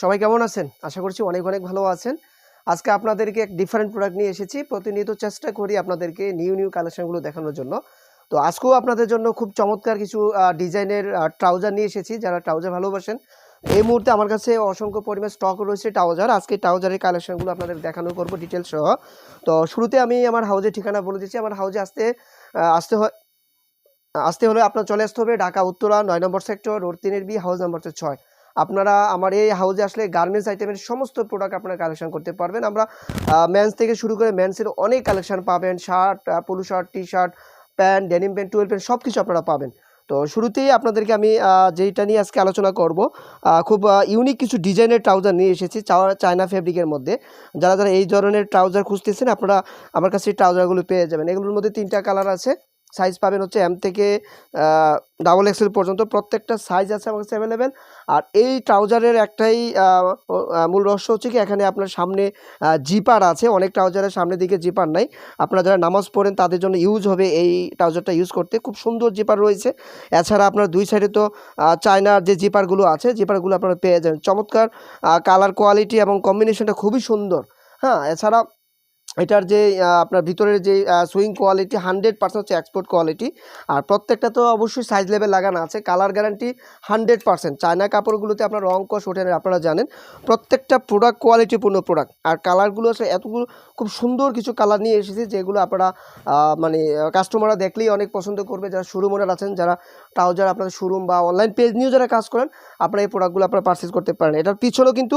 সবাই কেমন আছেন? আশা করছি অনেক অনেক ভালো আছেন। আজকে আপনাদেরকে এক ডিফারেন্ট প্রোডাক্ট নিয়ে এসেছি। প্রতিনিয়ত চেষ্টা করি আপনাদেরকে নিউ নিউ কালেকশনগুলো দেখানোর জন্য। তো আজকেও আপনাদের জন্য খুব চমৎকার কিছু ডিজাইনের ট্রাউজার নিয়ে এসেছি। যারা ট্রাউজার ভালোবাসেন, এই মুহূর্তে আমার কাছে অসংখ্য পরিমাণ স্টক রয়েছে ট্রাউজার আজকে ট্রাউজারের কালেকশনগুলো আপনাদের দেখানো করব ডিটেলস সহ। তো শুরুতে আমি আমার হাউজের ঠিকানা বলে দিচ্ছি। আমার হাউজে আসতে আসতে হয়, আসতে হলে আপনার চলে আসতে হবে ঢাকা, উত্তরা, নয় নম্বর সেক্টর রোড তিনের বি হাউস নাম্বার ছয়। আপনারা আমার এই হাউজে আসলে গার্মেন্টস আইটেমের সমস্ত প্রোডাক্ট আপনারা কালেকশন করতে পারবেন। আমরা ম্যান্স থেকে শুরু করে ম্যান্সের অনেক কালেকশন পাবেন। Shirt polo shirt T shirt pant denim pant twelve pant সব কিছু আপনারা পাবেন। তো শুরুতেই আপনাদেরকে আমি যেইটা নিয়ে আজকে আলোচনা করব খুব ইউনিক কিছু ডিজাইনের ট্রাউজার নিয়ে এসেছি চায়না ফেব্রিকের মধ্যে। যারা যারা এই ধরনের ট্রাউজার খুঁজতেছেন, আপনারা আমার কাছে ট্রাউজারগুলো পেয়ে যাবেন। এগুলোর মধ্যে তিনটা কালার আছে। সাইজ পাবেন হচ্ছে এম থেকে ডাবল এক্সেল পর্যন্ত। প্রত্যেকটা সাইজ আছে আমার কাছে অ্যাভেলেবেল আর এই ট্রাউজারের একটাই মূল রহস্য হচ্ছে কি, এখানে আপনার সামনে জিপার আছে। অনেক ট্রাউজারের সামনের দিকে জিপার নাই। আপনারা যারা নামাজ পড়েন, তাদের জন্য ইউজ হবে এই ট্রাউজারটা ইউজ করতে। খুব সুন্দর জিপার রয়েছে। এছাড়া আপনার দুই সাইডে তো চায়নার যে জিপারগুলো আছে জিপারগুলো আপনারা পেয়ে যাবেন। চমৎকার কালার কোয়ালিটি এবং কম্বিনেশনটা খুবই সুন্দর। হ্যাঁ এছাড়া এটার যে আপনার ভিতরের যে সুইং কোয়ালিটি হান্ড্রেড পার্সেন্ট হচ্ছে এক্সপোর্ট কোয়ালিটি আর প্রত্যেকটা তো অবশ্যই সাইজ লেভেল লাগানো আছে। Colour guarantee hundred percent China কাপড়গুলোতে আপনার রং কষ ওঠে আপনারা জানেন, প্রত্যেকটা প্রোডাক্ট কোয়ালিটিপূর্ণ প্রোডাক্ট আর কালারগুলো আসলে এতগুলো, খুব সুন্দর কিছু কালার নিয়ে এসেছে, যেগুলো আপনারা মানে কাস্টমাররা দেখলেই অনেক পছন্দ করবে। যারা শোরুম আছেন, যারা ট্রাউজার আপনাদের শোরুম বা অনলাইন পেজ নিয়েও যারা কাজ করেন, আপনারা এই প্রোডাক্টগুলো আপনারা পারচেস করতে পারেন। এটার পিছনেও কিন্তু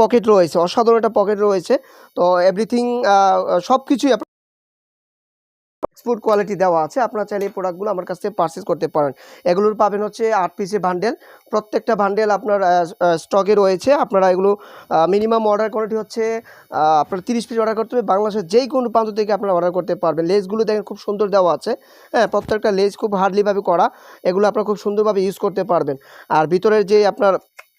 পকেট রয়েছে। অসাধারণ একটা পকেট রয়েছে। তো এভরিথিং সব কিছুই এক্সপোর্ট কোয়ালিটি দেওয়া আছে। আপনারা চাইলে এই প্রোডাক্টগুলো আমার কাছ থেকে পারচেস করতে পারেন। এগুলোর পাবেন হচ্ছে আট পিসের বান্ডেল প্রত্যেকটা বান্ডেল আপনার স্টকে রয়েছে। আপনারা এগুলো মিনিমাম অর্ডার কোয়ালিটি হচ্ছে আপনার তিরিশ পিস অর্ডার করতে হবে। বাংলাদেশের যেই কোনো প্রান্ত থেকে আপনারা অর্ডার করতে পারবেন। লেসগুলো দেখেন খুব সুন্দর দেওয়া আছে। হ্যাঁ প্রত্যেকটা লেস খুব হার্ডলিভাবে করা। এগুলো আপনারা খুব সুন্দরভাবে ইউজ করতে পারবেন। আর ভিতরের যে আপনার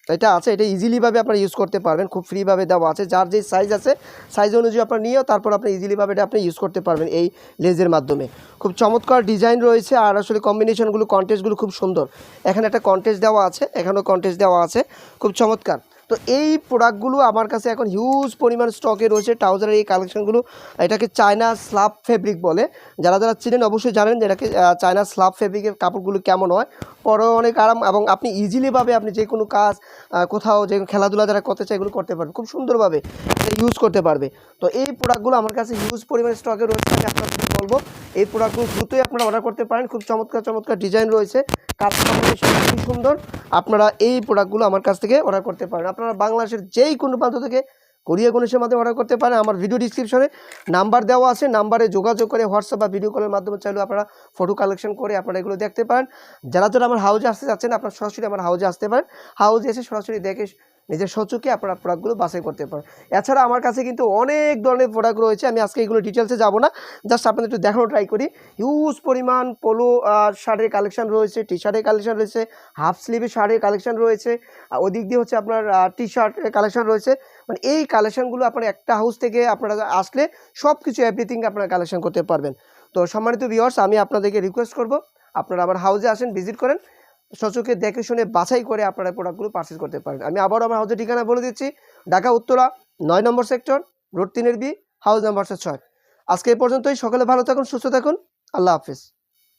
এটা আছে, এটা ইজিলিভাবে আপনারা ইউজ করতে পারবেন, খুব ফ্রিভাবে দেওয়া আছে। যার যে সাইজ আছে সাইজ অনুযায়ী আপনার নিয়েও তারপর আপনি ইজিলিভাবে এটা আপনি ইউজ করতে পারবেন এই লেজের মাধ্যমে। খুব চমৎকার ডিজাইন রয়েছে আর আসলে কম্বিনেশনগুলো কন্টেস্টগুলো খুব সুন্দর। এখানে একটা কন্টেস্ট দেওয়া আছে, এখানেও কন্টেস্ট দেওয়া আছে। খুব চমৎকার। তো এই প্রোডাক্টগুলো আমার কাছে এখন হিউজ পরিমাণ স্টকে রয়েছে। ট্রাউজারের এই কালেকশনগুলো এটাকে চায়না স্লাব ফেব্রিক বলে। যারা যারা চিনেন অবশ্যই জানেন যে এটাকে চায়না স্লাব ফেব্রিকের কাপড়গুলো কেমন হয়। পরে অনেক আরাম এবং আপনি ইজিলিভাবে আপনি যে কোনো কাজ কোথাও যে খেলাধুলা যারা করতে চায় এগুলো করতে পারবে খুব সুন্দরভাবে ইউজ করতে পারবে। তো এই প্রোডাক্টগুলো আমার কাছে হিউজ পরিমাণে স্টকে রয়েছে, আমি আপনাদের বলব। এই প্রোডাক্টগুলো দ্রুতই আপনারা অর্ডার করতে পারেন, খুব চমৎকার চমৎকার ডিজাইন রয়েছে, কাজ খুব সুন্দর। আপনারা এই প্রোডাক্টগুলো আমার কাছ থেকে অর্ডার করতে পারেন। আপনারা বাংলাদেশের যেই কোনো প্রান্ত থেকে কোরিয়া গণেশের মাধ্যমে অর্ডার করতে পারেন। আমার ভিডিও ডিসক্রিপশনে নাম্বার দেওয়া আছে নাম্বারে যোগাযোগ করে হোয়াটসঅ্যাপ বা ভিডিও কলের মাধ্যমে চাইলেও আপনারা ফটো কালেকশন করে আপনারা এগুলো দেখতে পারেন। যারা যারা আমার হাউজে আসতে চাচ্ছেন, আপনারা সরাসরি আমার হাউজে আসতে পারেন। হাউজে এসে সরাসরি দেখে নিজের সচুকে আপনারা প্রোডাক্টগুলো বাছাই করতে পারেন। এছাড়া আমার কাছে কিন্তু অনেক ধরনের প্রোডাক্ট রয়েছে, আমি আজকে এগুলো ডিটেলসে যাব না। জাস্ট আপনাদের একটু দেখানো ট্রাই করি। হিউজ পরিমাণ পোলো শার্টের কালেকশন রয়েছে টি শার্টের কালেকশন রয়েছে হাফ স্লিভের শার্টের কালেকশন রয়েছে ওদিক দিয়ে হচ্ছে আপনার টি শার্টের কালেকশন রয়েছে। মানে এই কালেকশনগুলো আপনার একটা হাউস থেকে আপনারা আসলে সব কিছু এভরিথিং আপনারা কালেকশন করতে পারবেন। তো সম্মানিত ভিউয়ার্স আমি আপনাদেরকে রিকোয়েস্ট করব, আপনারা আবার হাউজে আসেন ভিজিট করেন। সচকে দেখে শুনে বাছাই করে আপনারা প্রোডাক্টগুলো পারচেস করতে পারেন। আমি আবারও আমার হাউজের ঠিকানা বলে দিচ্ছি, ঢাকা, উত্তরা, নয় নম্বর সেক্টর রোড তিনের বি হাউস নাম্বার ছয়। আজকে এই পর্যন্তই, সকলে ভালো থাকুন, সুস্থ থাকুন, আল্লাহ হাফিজ।